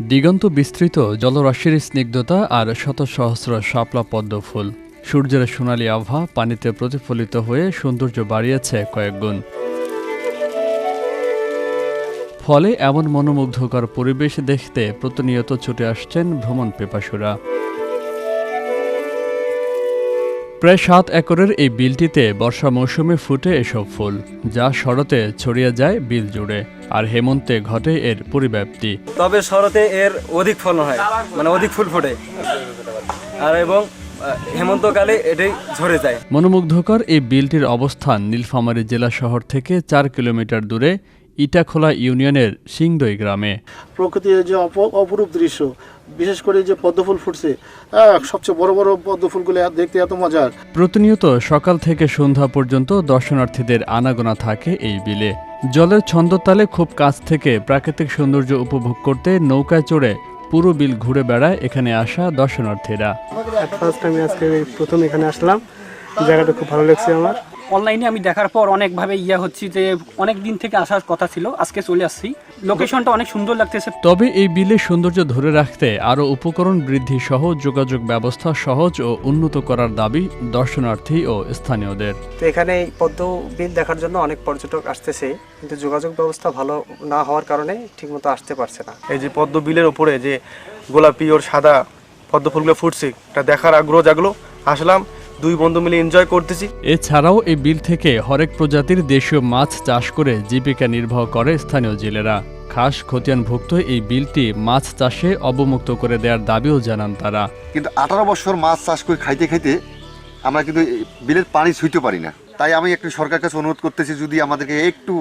দিগন্ত বিস্তৃত জলরাশির স্নিগ্ধতা আর শত সহস্র শাপলা পদ্ম ফুল। সূর্যের সোনালি আভা পানিতে প্রতিফলিত হয়ে সৌন্দর্য বাড়িয়েছে কয়েকগুণ ফলে এমন মনোমুগ্ধকর পরিবেশ দেখতে প্রতিনিয়ত ছুটে আসছেন ভ্রমণ পেপাসুরা। প্রায় সাত একরের এই বিলটিতে বর্ষা মৌসুমে ফুটে এসব ফুল যা শরতে ছড়িয়ে যায় বিল জুড়ে আর হেমন্তে ঘটে এর পরিব্যাপ্তি। তবে শরতে এর অধিক ফলন হয় মানে অধিক ফুল ফোটে। আর এবং হেমন্তকালে এটাই ঝরে যায়। মনোমুগ্ধকর এই বিলটির অবস্থান নীলফামারী জেলা শহর থেকে চার কিলোমিটার দূরে ইটাখোলা ইউনিয়নের সিংদই গ্রামে। প্রকৃতির যে অপ- অপরূপ দৃশ্য বিশেষ করে যে পদ্মফুল ফুটছে সবচেয়ে বড় বড় পদ্মফুলগুলো দেখতে এত মজার। প্রতিনিয়ত সকাল থেকে সন্ধ্যা পর্যন্ত দর্শনার্থীদের আনাগোনা থাকে এই বিলে। জলের ছন্দতালে খুব কাছ থেকে প্রাকৃতিক সৌন্দর্য উপভোগ করতে নৌকায় চড়ে পুরো বিল ঘুরে বেড়ায় এখানে আসা দর্শনার্থীরা। ফার্স্ট আমি আজকে প্রথম এখানে আসলাম। জায়গাটা খুব ভালো লাগছে আমার। অনলাইনে আমি দেখার পর অনেকভাবে ইয়া হচ্ছি যে অনেক দিন থেকে আসার কথা ছিল আজকে চলে আসছি। লোকেশনটা অনেক সুন্দর লাগতেছে। তবে এই বিলের সৌন্দর্য ধরে রাখতে আরও উপকরণ বৃদ্ধি সহ যোগাযোগ ব্যবস্থা সহজ ও উন্নত করার দাবি দর্শনার্থী ও স্থানীয়দের। তো এখানে এই পদ্ম বিল দেখার জন্য অনেক পর্যটক আসতেছে কিন্তু যোগাযোগ ব্যবস্থা ভালো না হওয়ার কারণে ঠিকমতো আসতে পারছে না। এই যে পদ্ম বিলের ওপরে যে গোলাপি ওর সাদা পদ্ম ফুলগুলো ফুটছে এটা দেখার আগ্রহ জাগলো। আসলাম দুই বন্ধু মিলে এনজয় করতেছি। এছাড়াও এই বিল থেকে হরেক প্রজাতির দেশীয় মাছ চাষ করে জীবিকা নির্বাহ করে স্থানীয় জেলেরা। খাস খতিয়ানভুক্ত এই বিলটি মাছ চাষে অবমুক্ত করে দেওয়ার দাবিও জানান তারা। কিন্তু আঠারো বছর মাছ চাষ করে খাইতে খাইতে আমরা কিন্তু এই বিলের পানি ছুঁইতে পারি না। তাই আমি একটু সরকার কাছে অনুরোধ করতেছি যদি আমাদেরকে একটু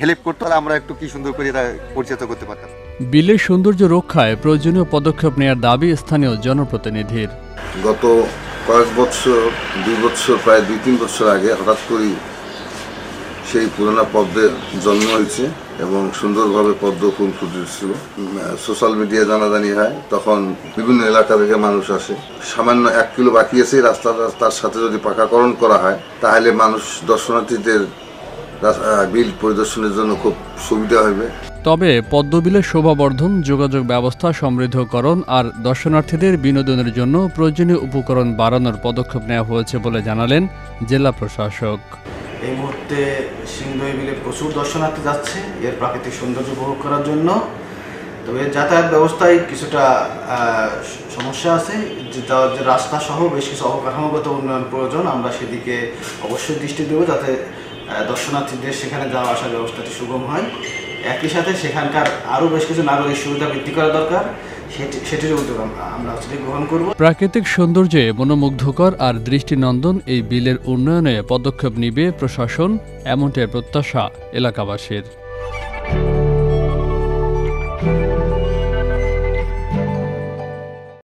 হেল্প করতো তাহলে আমরা একটু কি সুন্দর করে এটা পরিচিত করতে পারতাম। বিলের সৌন্দর্য রক্ষায় প্রয়োজনীয় পদক্ষেপ নেওয়ার দাবি স্থানীয় জনপ্রতিনিধির। গত কয়েক বছর দুই বছর প্রায় দুই, তিন বছর আগে হঠাৎ করেই সেই পুরোনো পদ্মের জন্ম হয়েছে এবং সুন্দরভাবে পদ্ম ফুল ফুটেছিল। সোশ্যাল মিডিয়া জানাজানি হয়, তখন বিভিন্ন এলাকা থেকে মানুষ আসে। সামান্য এক কিলো বাকি আছে এই রাস্তাটা তার সাথে যদি পাকাকরণ করা হয়, তাহলে মানুষ দর্শনার্থীদের বিল পরিদর্শনের জন্য খুব সুবিধা হবে। তবে পদ্মবিলের শোভাবর্ধন, যোগাযোগ ব্যবস্থা, সমৃদ্ধকরণ আর দর্শনার্থীদের বিনোদনের জন্য প্রয়োজনীয় উপকরণ বাড়ানোর পদক্ষেপ নেওয়া হয়েছে বলে জানালেন জেলা প্রশাসক। এই মুহূর্তে সিংদই বিলে প্রচুর দর্শনার্থী যাচ্ছে, এর প্রাকৃতিক সৌন্দর্য উপভোগ করার জন্য। তবে যাতায়াত ব্যবস্থায় কিছুটা সমস্যা আছে। যে রাস্তা সহ বেশ কিছু অবকাঠামোগত উন্নয়ন প্রয়োজন, আমরা সেদিকে অবশ্যই দৃষ্টি দেবো যাতে দর্শনার্থীদের সেখানে যাওয়া আসার ব্যবস্থাটি সুগম হয়। একই সাথে সেখানকার আরও বেশ কিছু নাগরিক সুবিধা বৃদ্ধি করা দরকার। প্রাকৃতিক সৌন্দর্যে মনোমুগ্ধকর আর দৃষ্টিনন্দন এই বিলের উন্নয়নে পদক্ষেপ নিবে প্রশাসন, এমনটাই প্রত্যাশা এলাকাবাসীর।